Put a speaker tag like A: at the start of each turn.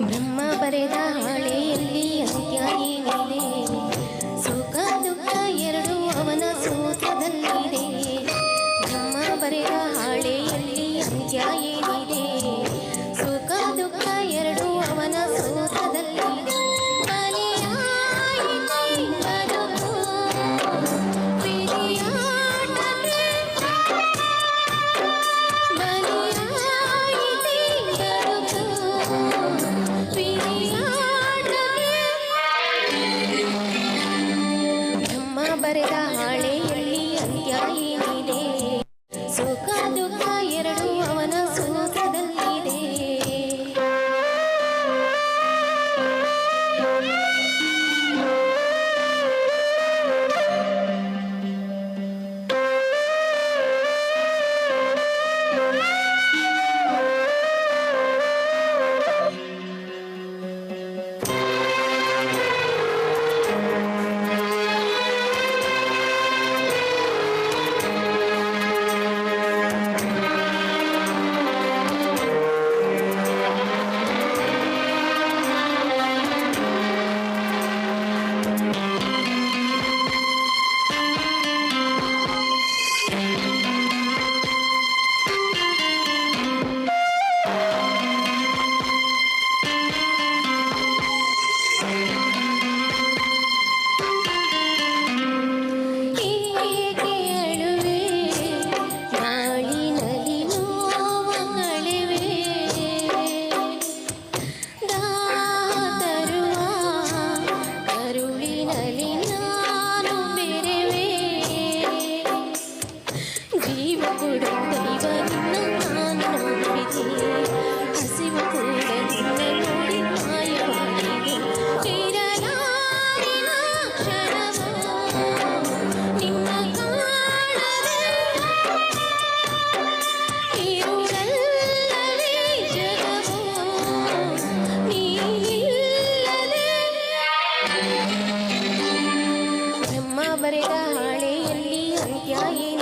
A: ಬ್ರಹ್ಮ ಬರೆದ ಹಾಳೆಯಲ್ಲಿ ಅಂತ್ಯ ಏನಿದೆ ಬರೆದ ಹಾಳೆಯಲ್ಲಿ ಅಂತ್ಯ ಬರೆದ ಹಾಳೆಯಲ್ಲಿ ಅಂತ್ಯ ಏನಿದೆ